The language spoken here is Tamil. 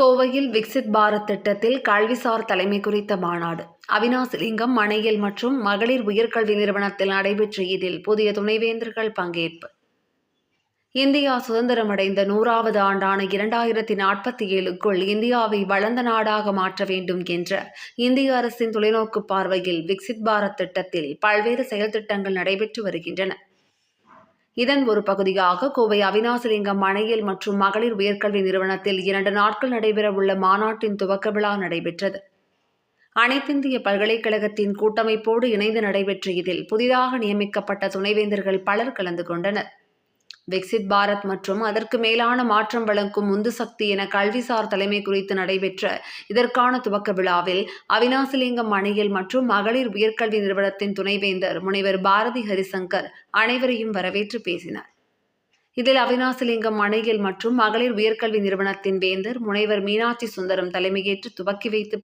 கோவையில் விக்சித் பாரத் திட்டத்தில் கல்விசார் தலைமை குறித்த மாநாடு. அவினாசிலிங்கம் மனையில் மற்றும் மகளிர் உயர்கல்வி நிறுவனத்தில் நடைபெற்ற இதில் புதிய துணைவேந்தர்கள் பங்கேற்பு. இந்தியா சுதந்திரமடைந்த நூறாவது ஆண்டான இரண்டாயிரத்தி நாற்பத்தி ஏழுக்குள் இந்தியாவை வளர்ந்த நாடாக மாற்ற வேண்டும் என்ற இந்திய அரசின் தொலைநோக்கு பார்வையில் விக்சித் பாரத் திட்டத்தில் பல்வேறு செயல்திட்டங்கள் நடைபெற்று வருகின்றன. இதன் ஒரு பகுதியாக கோவை அவினாசிலிங்கம் மனையில் மற்றும் மகளிர் உயர்கல்வி நிறுவனத்தில் இரண்டு நாட்கள் நடைபெறவுள்ள மாநாட்டின் துவக்க விழா நடைபெற்றது. அனைத்திந்திய பல்கலைக்கழகத்தின் கூட்டமைப்போடு இணைந்து நடைபெற்ற இதில் புதிதாக நியமிக்கப்பட்ட துணைவேந்தர்கள் பலர் கலந்து கொண்டனர். விக்சித் பாரத் மற்றும் அதற்கு மேலான மாற்றம் வழங்கும் உந்து சக்தி என கல்விசார் தலைமை குறித்து நடைபெற்ற இதற்கான துவக்க விழாவில் அவினாசிலிங்கம் அணியில் மற்றும் மகளிர் உயர்கல்வி நிறுவனத்தின் துணைவேந்தர் முனைவர் பாரதி ஹரிசங்கர் அனைவரையும் வரவேற்று பேசினார். இதில் அவினாசிலிங்கம் அணையில் மற்றும் மகளிர் உயர்கல்வி நிறுவனத்தின் வேந்தர் முனைவர் மீனாட்சி சுந்தரம் தலைமையேற்று துவக்கி வைத்து